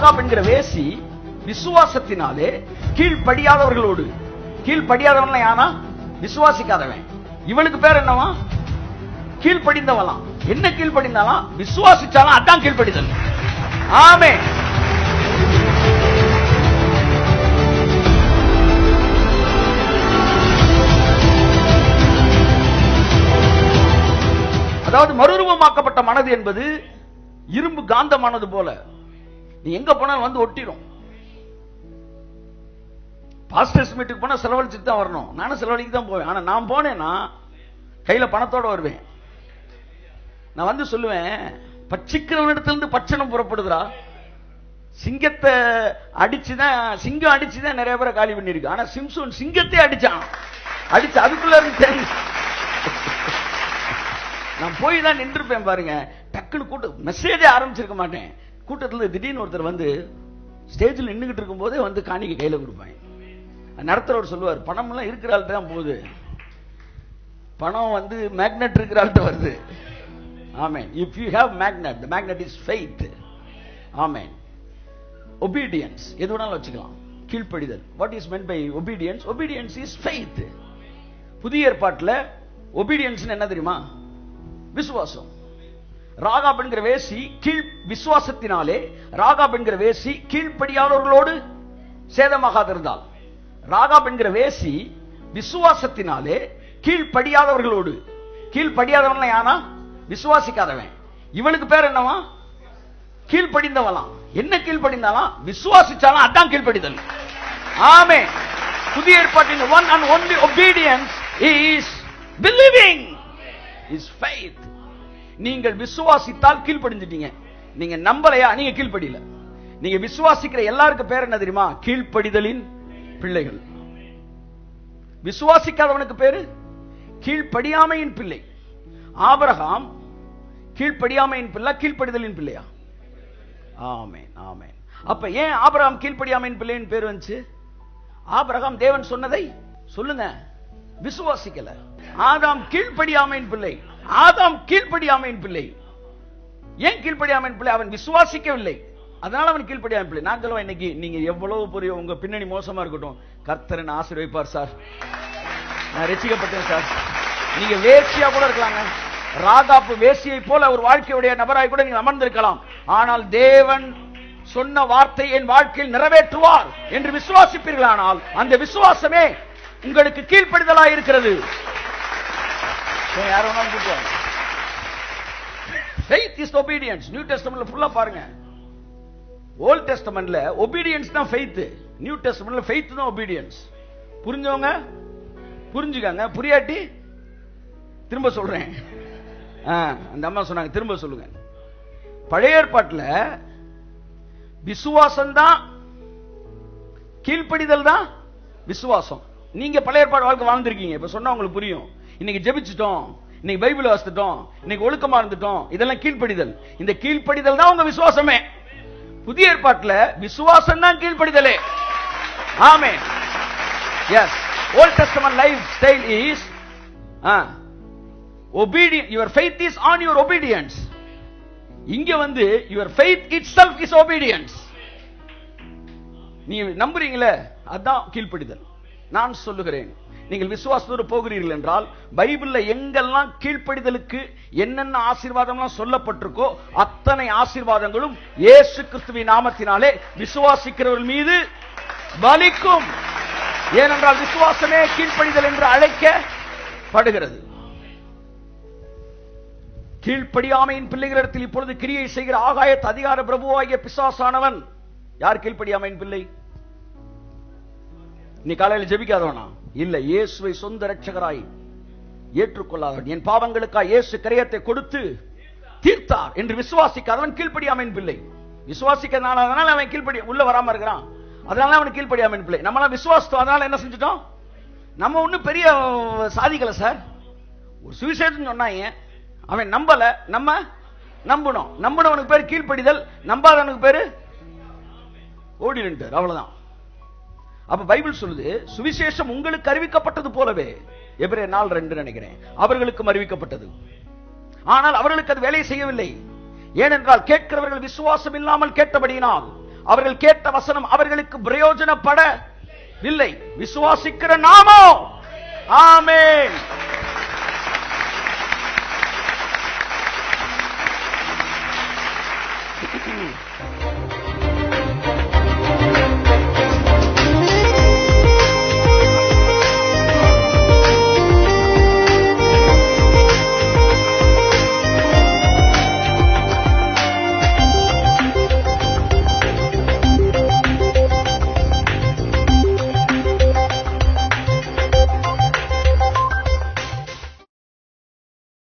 Ahab என்கிற வேசி விசுவாசத்தினாலே கீழ்படியாதவர்களோடு கீழ்படியாதவன் யானா? விசுவாசிக்காதவன். இவனுக்கு பேர் என்னவா? கீழ்ப்படிந்தவளாம். என்ன கீழ்ப்படிந்தாலாம் விசுவாசிச்சாலும் அதான் கீழ்ப்படிதல். ஆமே அதாவது மறுரூபமாக்கப்பட்ட மனது என்பது இரும்பு காந்தமானது போல. நீ எங்க போனாலும் வந்து ஒட்டிடும் பாஸ்டர்ஸ் மீட்டுக்கு போனா செலவழிச்சுட்டு தான் வரணும். நானும் செலவழிக்கு தான் போவேன். ஆனா நான் போனேன்னா கையில பணத்தோட வருவேன். நான் வந்து சொல்லுவேன் பச்சிக்கிறவனிடத்திலிருந்து பச்சனம் புறப்படுதுடா. சிங்கத்தை அடிச்சுதான் சிங்கம் அடிச்சுதான் நிறைய பேரை காலி பண்ணிருக்கு ஆனா சிம்சோன் சிங்கத்தை அடிச்சான். அடிச்சு அதுக்குள்ள இருந்து நான் போய் தான் நின்றுப்பேன் பாருங்க. டக்குன்னு கூட்டு மெசேஜே ஆரம்பிச்சிருக்க மாட்டேன். கூட்டத்துல திடீர்னு ஒருத்தர் வந்து ஸ்டேஜில் நின்றுகிட்டு இருக்கும்போதே வந்து காணிக்கை கையில கொடுப்பேன் நடத்துகிறவர் சொல்லுவார் பணம் எல்லாம் இருக்கிற ஆள்கிட்ட தான் போகுது. பணம் வந்து மேக்னெட் இருக்கிற ஆள்கிட்ட வருது. Amen. If you have magnet the magnet is faith amen. Obedience எது வேணாலும் வச்சுக்கலாம். கீழ்ப்படிதல். What is meant by obedience obedience is faith புதிய ஏற்பாட்டில் ஒபீடியன்ஸ் என்ன தெரியுமா? விசுவாசம். ராகாப் என்கிற வேசி கீழ் விசுவாசத்தினாலே ராகாப் என்கிற வேசி கீழ்ப்படியாதவர்களோடு சேதமாகாதிருந்தால். ராகாப் என்கிற வேசி விசுவாசத்தினாலே கீழ்ப்படியாதவர்களோடு. கீழ்ப்படியாதவன் யானா? விசுவாசிக்காதவன். இவனுக்கு பேர் என்னவா? கீழ்ப்படிந்தவளாம். என்ன கீழ்ப்படிந்தாலாம் விசுவாசிச்சாலும் அதான் கீழ்ப்படிதல். ஆமே புதிய ஏற்பாட்டின் one and only obedience is believing is faith நீங்கள் விசுவாசித்தால் கீழ்ப்படிஞ்சிட்டீங்க. நீங்க நம்பலையா? நீங்க கீழ்ப்படியல. நீங்க விசுவாசிக்கிற எல்லாருக்கும் பேர் என்ன தெரியுமா? கீழ்ப்படிதலின் பிள்ளைகள். விசுவாசிக்காதவனுக்கு பேரு? கீழ்ப்படியாமையின் பிள்ளை. ஆபரகாம் கீழ்ப்படியாமையின் பிள்ளை கீழ்ப்படிதலின் பிள்ளையா? ஆமேன் ஆமேன். அப்ப ஏன் ஆபரகாம் கீழ்ப்படியாமையின் பிள்ளையின் பேர் வந்துச்சு? ஆபரகாம் தேவன் சொன்னதை சொல்லுங்க. விசுவாசிக்கல. ஆதாம் கீழ்ப்படியாமையின் பிள்ளை. ஆதாம் கீழ்ப்படியாமையின் பிள்ளை. ஏன் கீழ்ப்படியாமையின் பிள்ளை? அவன் விசுவாசிக்கவில்லை. அதனால அவன் கீழ்ப்படியாமையின் பிள்ளை. நான் சொல்லுவேன் இன்னைக்கு நீங்க எவ்வளவு பெரிய உங்க பின்னணி மோசமா இருக்கட்டும். கர்த்தரன் ஆசீர்வைப்பார் சார். நான் ரசிக்கப்பட்டேன் சார். நீங்க வேசியா கூட இருக்கலாங்க. ராதாப்பு வேசியை போல ஒரு வாழ்க்கையுடைய நபராய் கூட நீங்க அமர்ந்திருக்கலாம். ஆனால் தேவன் சொன்ன வார்த்தை என் வாழ்க்கையில் நிறைவேற்றுவார் என்று விசுவாசிப்பீர்களானால் அந்த விசுவாசமே உங்களுக்கு கீழ்ப்படிதலாய் இருக்கிறது. யாரும் வேணாலும் கூப்பிடுவாங்க faith இஸ் ஒபீடியன்ஸ் நியூ டெஸ்டமெண்ட்ல ஃபுல்லா பாருங்க. ஓல்ட் டெஸ்டமெண்ட்ல ஒபீடியன்ஸ் தான் ஃபெய்த் நியூ டெஸ்டமெண்ட்ல ஃபெய்த் தான் ஒபீடியன்ஸ் புரிஞ்சவங்க? புரிஞ்சுக்கங்க. புரியாட்டி? திரும்ப சொல்றேன். அந்த அம்மா சொன்னாங்க. திரும்ப சொல்லுங்க. பழைய ஏற்பாட்டுல விசுவாசம் தான் கீழ்ப்படிதல் தான் விசுவாசம். நீங்க பழைய ஏற்பாடு வாழ்க்கை வாழ்ந்திருக்கீங்க. இப்ப சொன்னா உங்களுக்கு புரியும். இன்னைக்கு ஜெபிச்சிட்டோம். இன்னைக்கு பைபிள் வாசிட்டோம் இன்னைக்கு ஒழுக்கமா இருந்துட்டோம். இதெல்லாம் கீழ்ப்படிதல். இந்த கீழ்ப்படிதல் தான் உங்க விசுவாசமே. புதிய ஏற்பாட்டுல விசுவாசம் தான் கீழ்ப்படிதலே. ஆமே yes old testament lifestyle is obedient your faith is on your obedience இங்க வந்து your your itself is obedience நீங்க நம்புறீங்களே? அதான் கீழ்ப்படிதல். நான் சொல்லுகிறேன். நீங்கள் விசுவாசத்தோடு போகிறீர்கள் என்றால் பைபிள்ல எங்கெல்லாம் கீழ்ப்படிதலுக்கு என்னென்ன ஆசீர்வாதம்லாம் சொல்லப்பட்டிருக்கோ அத்தனை ஆசீர்வாதங்களும் இயேசு கிறிஸ்துவின் நாமத்தினாலே விசுவாசிக்கிறவர்கள் மீது பலிக்கும் ஏனென்றால் விசுவாசமே கீழ்ப்படிதல் என்று அழைக்கப்படுகிறது. கீழ்ப்படியாமையின் பிள்ளைகளிடத்தில் இப்பொழுது கிரியை செய்கிற ஆகாயத் அதிகார பிரபுவாகிய பிசாசானவன். யார் கீழ்ப்படியாமையின் பிள்ளை? நீ காலையில் ஜெபிக்காதவனா? இல்லை இயேசுவை சொந்த ரட்சகராய் ஏற்றுக்கொள்ளாதவன். என் பாவங்களுக்காக இயேசு கிரயத்தை கொடுத்து தீர்த்தார் என்று விசுவாசிக்காதவன் கீழ்ப்படியாமையின் பிள்ளை. விசுவாசிக்கிறதுனால அதனால அவன் கீழ்ப்படி உள்ள வராம இருக்கிறான். அதனால அவன் கீழ்ப்படியாமையின் பிள்ளை. நம்மளாம் விசுவாசத்தோம் அதனால என்ன செஞ்சிட்டோம்? நம்ம ஒன்றும் பெரிய சாதிக்கல சார். ஒரு சுவிசேஷம் சொன்னாங்க அவன் நம்பல நம்ம நம்பணும். நம்பினவனுக்கு பேர் கீழ்ப்படிதல் நம்பாதவனுக்கு பேரு ஓடி நின்றார் அவ்வளவுதான். அப்ப பைபிள் சொல்லுது சுவிசேஷம் உங்களுக்கு அறிவிக்கப்பட்டது போலவே. எபிரே நாள் ரெண்டு நினைக்கிறேன். அவர்களுக்கும் அறிவிக்கப்பட்டது. ஆனால் அவர்களுக்கு அது வேலை செய்யவில்லை. ஏனென்றால் கேட்கிறவர்கள் விசுவாசம் இல்லாமல் கேட்டபடியினால் அவர்கள் கேட்ட வசனம் அவர்களுக்கு பிரயோஜனப்பட இல்லை விசுவாசிக்கிற நாமோ? ஆமே